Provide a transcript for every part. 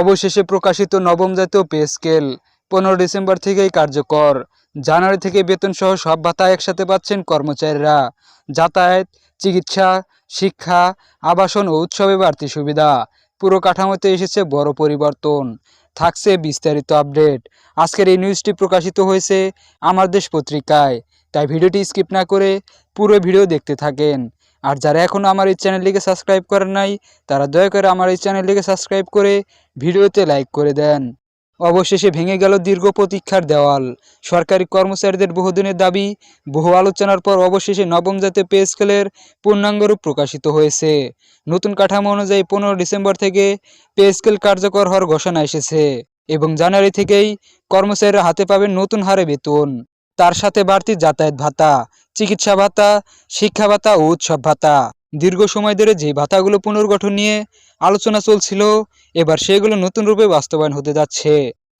অবশেষে প্রকাশিত নবম জাতীয় পে স্কেল পনেরো ডিসেম্বর থেকেই কার্যকর। জানুয়ারি থেকে বেতন সহ সব ভাতা একসাথে পাচ্ছেন কর্মচারীরা। যাতায়াত, চিকিৎসা, শিক্ষা, আবাসন ও উৎসবে বাড়তি সুবিধা। পুরো কাঠামোতে এসেছে বড় পরিবর্তন। থাকছে বিস্তারিত আপডেট। আজকের এই নিউজটি প্রকাশিত হয়েছে আমার দেশ পত্রিকায়। তাই ভিডিওটি স্কিপ না করে পুরো ভিডিও দেখতে থাকেন। আর যারা এখনও আমার এই চ্যানেলটিকে সাবস্ক্রাইব করেন নাই, তারা দয়া করে আমার এই চ্যানেলটিকে সাবস্ক্রাইব করে ভিডিওতে লাইক করে দেন। অবশেষে ভেঙে গেল দীর্ঘ প্রতীক্ষার দেওয়াল। সরকারি কর্মচারীদের বহুদিনের দাবি, বহু আলোচনার পর অবশেষে নবম জাতীয় পে স্কেলের পূর্ণাঙ্গরূপ প্রকাশিত হয়েছে। নতুন কাঠামো অনুযায়ী পনেরো ডিসেম্বর থেকে পে স্কেল কার্যকর হওয়ার ঘোষণা এসেছে এবং জানুয়ারি থেকেই কর্মচারীরা হাতে পাবেন নতুন হারে বেতন। তার সাথে বাড়তি যাতায়াত ভাতা, চিকিৎসা ভাতা, শিক্ষা ভাতা ও উৎসব ভাতা। দীর্ঘ সময় ধরে যে ভাতাগুলো পুনর্গঠন নিয়ে আলোচনা চলছিল, এবার সেগুলো নতুন রূপে বাস্তবায়ন হতে যাচ্ছে।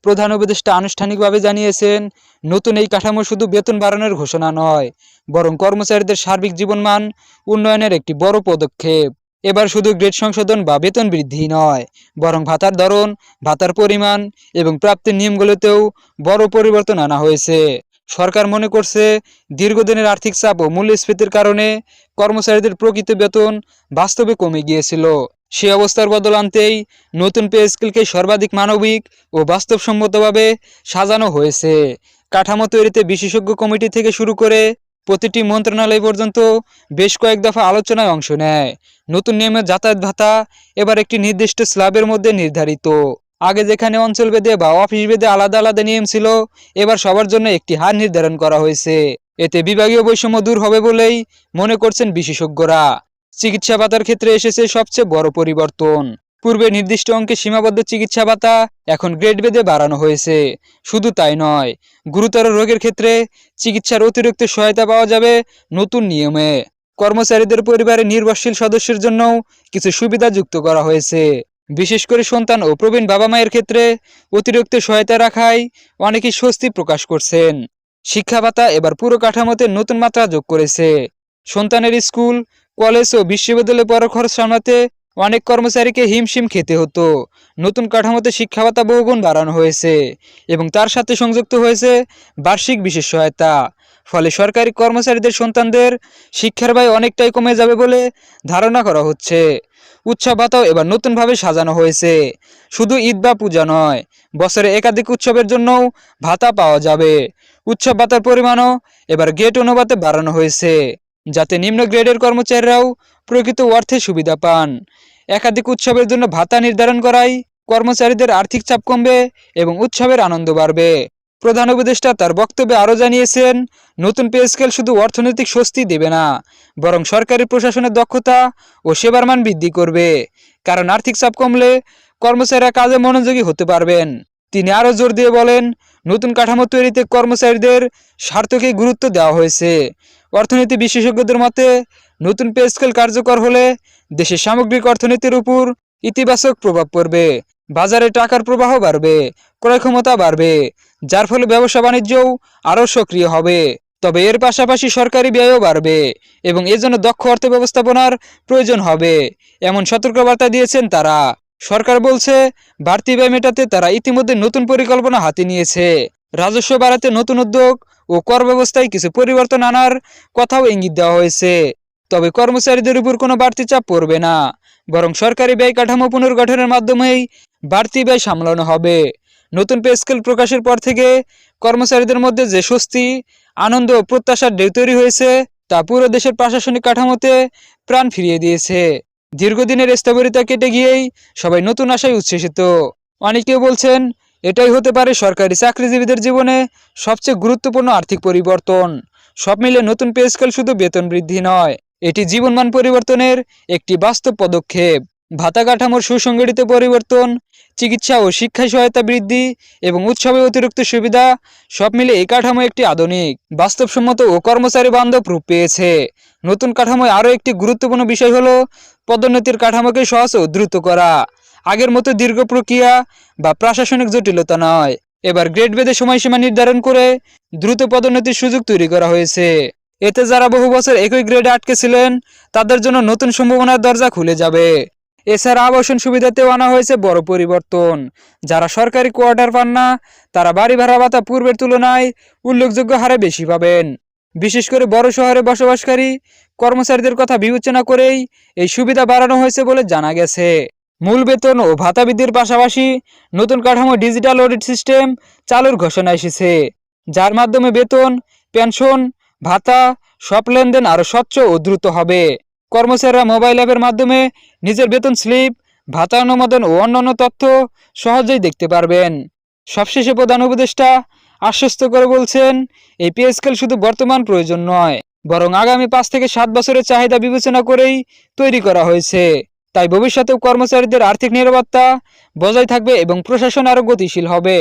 প্রধান উপদেষ্টা আনুষ্ঠানিকভাবে জানিয়েছেন, নতুন এই কাঠামো শুধু বেতন বাড়ানোর ঘোষণা নয়, বরং কর্মচারীদের সার্বিক জীবনমান উন্নয়নের একটি বড় পদক্ষেপ। এবার শুধু গ্রেড সংশোধন বা বেতন বৃদ্ধি নয়, বরং ভাতার ধরন, ভাতার পরিমাণ এবং প্রাপ্তির নিয়মগুলোতেও বড় পরিবর্তন আনা হয়েছে। সরকার মনে করছে, দীর্ঘদিনের আর্থিক চাপ ও মূল্যস্ফীতির কারণে কর্মচারীদের প্রকৃত বেতন বাস্তবে কমে গিয়েছিল। সে অবস্থার বদল আনতেই নতুন পে স্কেলকে সর্বাধিক মানবিক ও বাস্তবসম্মতভাবে সাজানো হয়েছে। কাঠামো তৈরিতে বিশেষজ্ঞ কমিটি থেকে শুরু করে প্রতিটি মন্ত্রণালয় পর্যন্ত বেশ কয়েক দফা আলোচনায় অংশ নেয়। নতুন নিয়মে যাতায়াত ভাতা এবার একটি নির্দিষ্ট স্ল্যাবের মধ্যে নির্ধারিত। আগে যেখানে অঞ্চল ভেদে বা অফিস ভেদে আলাদা আলাদা নিয়ম ছিল, এবার সবার জন্য একটি হার নির্ধারণ করা হয়েছে। এতে বিভাগীয় বৈষম্য দূর হবে বলেই মনে করছেন বিশেষজ্ঞরা। চিকিৎসা ভাতার ক্ষেত্রে এসেছে সবচেয়ে বড় পরিবর্তন। পূর্বে নির্দিষ্ট অঙ্কে সীমাবদ্ধ চিকিৎসা ভাতা এখন গ্রেড বেদে বাড়ানো হয়েছে। শুধু তাই নয়, গুরুতর রোগের ক্ষেত্রে চিকিৎসার অতিরিক্ত সহায়তা পাওয়া যাবে নতুন নিয়মে। কর্মচারীদের পরিবারে নির্ভরশীল সদস্যের জন্যও কিছু সুবিধা যুক্ত করা হয়েছে। বিশেষ করে সন্তান ও প্রবীণ বাবা মায়ের ক্ষেত্রে অতিরিক্ত সহায়তা রাখায় অনেকেই স্বস্তি প্রকাশ করছেন। শিক্ষা ভাতা এবার পুরো কাঠামোতে নতুন মাত্রা যোগ করেছে। সন্তানের স্কুল কলেজ ও বিশ্ববিদ্যালয়ে পড়ার খরচ সামলাতে অনেক কর্মচারীকে হিমশিম খেতে হতো। নতুন কাঠামোতে শিক্ষা ভাতা বহুগুণ বাড়ানো হয়েছে এবং তার সাথে সংযুক্ত হয়েছে বার্ষিক বিশেষ সহায়তা। ফলে সরকারি কর্মচারীদের সন্তানদের শিক্ষার ব্যয় অনেকটাই কমে যাবে বলে ধারণা করা হচ্ছে। উৎসব ভাতাও এবার নতুনভাবে সাজানো হয়েছে। শুধু ঈদ বা পূজা নয়, বছরে একাধিক উৎসবের জন্যও ভাতা পাওয়া যাবে। উৎসব ভাতার পরিমাণও এবার গেট অনুপাতে বাড়ানো হয়েছে। যাতে নিম্ন গ্রেডের কর্মচারীরাও প্রকৃত অর্থে সুবিধা পান। একাধিক উৎসবের জন্য ভাতা নির্ধারণ করাই কর্মচারীদের আর্থিক চাপ কমবে এবং উৎসবের আনন্দ বাড়বে। প্রধান উপদেষ্টা তার বক্তব্যে আরও জানিয়েছেন, নতুন পে স্কেল শুধু অর্থনৈতিক স্বস্তি দেবে না, বরং সরকারি প্রশাসনের দক্ষতা ও সেবার মান বৃদ্ধি করবে। কারণ আর্থিক চাপ কমলে কর্মচারীরা কাজে মনোযোগী হতে পারবেন। তিনি আরও জোর দিয়ে বলেন, নতুন কাঠামো তৈরিতে কর্মচারীদের স্বার্থকে গুরুত্ব দেওয়া হয়েছে। অর্থনীতি বিশেষজ্ঞদের মতে, নতুন পে স্কেল কার্যকর হলে দেশের সামগ্রিক অর্থনীতির উপর ইতিবাচক প্রভাব পড়বে। বাজারে টাকার প্রবাহ বাড়বে, ক্রয় ক্ষমতা বাড়বে, যার ফলে ব্যবসা বাণিজ্যও আরও সক্রিয় হবে। তবে এর পাশাপাশি সরকারি ব্যয়ও বাড়বে এবং এজন্য দক্ষ অর্থ ব্যবস্থাপনার প্রয়োজন হবে, এমন সতর্কবার্তা দিয়েছেন তারা। সরকার বলছে, বাড়তি ব্যয় মেটাতে তারা ইতিমধ্যে নতুন পরিকল্পনা হাতে নিয়েছে। রাজস্ব বাড়াতে নতুন উদ্যোগ ও কর ব্যবস্থায় কিছু পরিবর্তন আনার কথাও ইঙ্গিত দেওয়া হয়েছে। তবে কর্মচারীদের উপর কোনো বাড়তি চাপ পড়বে না, বরং সরকারি ব্যয় কাঠামো পুনর্গঠনের মাধ্যমেই বাড়তি ব্যয় সামলানো হবে। নতুন পে স্কেল প্রকাশের পর থেকে কর্মচারীদের মধ্যে যে স্বস্তি, আনন্দ ও প্রত্যাশার ঢেউ তৈরি হয়েছে, তা পুরো দেশের প্রশাসনিক কাঠামোতে প্রাণ ফিরিয়ে দিয়েছে। দীর্ঘদিনের স্থবিরতা কেটে গিয়েই সবাই নতুন আশায় উচ্ছ্বসিত। অনেকেও বলছেন এটাই হতে পারে সরকারি চাকরিজীবীদের জীবনে সবচেয়ে গুরুত্বপূর্ণ আর্থিক পরিবর্তন। সব মিলে নতুন পে স্কেল শুধু বেতন বৃদ্ধি নয়, এটি জীবনমান পরিবর্তনের একটি বাস্তব পদক্ষেপ। ভাতা কাঠামোর সুসংগঠিত পরিবর্তন, চিকিৎসা ও শিক্ষা সহায়তা বৃদ্ধি এবং উৎসবে অতিরিক্ত সুবিধা সব মিলে এই কাঠামো একটি আধুনিক, বাস্তবসম্মত ও কর্মচারী বান্ধব রূপ পেয়েছে। নতুন কাঠামোয় আরও একটি গুরুত্বপূর্ণ বিষয় হলো পদোন্নতির কাঠামোকে সহজ ও দ্রুত করা। আগের মতো দীর্ঘ প্রক্রিয়া বা প্রশাসনিক জটিলতা নয়। এবার গ্রেড বেদে সময়সীমা নির্ধারণ করে দ্রুত পদোন্নতির সুযোগ তৈরি করা হয়েছে। এতে যারা বহু বছর একই গ্রেডে আটকে ছিলেন, তাদের জন্য নতুন সম্ভাবনার দরজা খুলে যাবে। এছাড়া আবাসন সুবিধাতেও আনা হয়েছে বড় পরিবর্তন। যারা সরকারি কোয়ার্টার পান না, তারা বাড়ি ভাড়া ভাতা পূর্বের তুলনায় উল্লেখযোগ্য হারে বেশি পাবেন। বিশেষ করে বড় শহরে বসবাসকারী কর্মচারীদের কথা বিবেচনা করেই এই সুবিধা বাড়ানো হয়েছে বলে জানা গেছে। মূল বেতন ও ভাতা বৃদ্ধির পাশাপাশি নতুন কাঠামো ডিজিটাল অডিট সিস্টেম চালুর ঘোষণা এসেছে, যার মাধ্যমে বেতন, পেনশন, ভাতা, সব লেনদেন আরও স্বচ্ছ ও দ্রুত হবে। কর্মচারীরা মোবাইল অ্যাপের মাধ্যমে নিজের বেতন স্লিপ, ভাতা অনুমোদন ও অন্যান্য তথ্য সহজেই দেখতে পারবেন। সবশেষে প্রধান উপদেষ্টা আশ্বস্ত করে বলছেন, এই পে স্কেল শুধু বর্তমান প্রয়োজন নয়, বরং আগামী পাঁচ থেকে সাত বছরের চাহিদা বিবেচনা করেই তৈরি করা হয়েছে। তাই ভবিষ্যতেও কর্মচারীদের আর্থিক নিরাপত্তা বজায় থাকবে এবং প্রশাসন আরও গতিশীল হবে।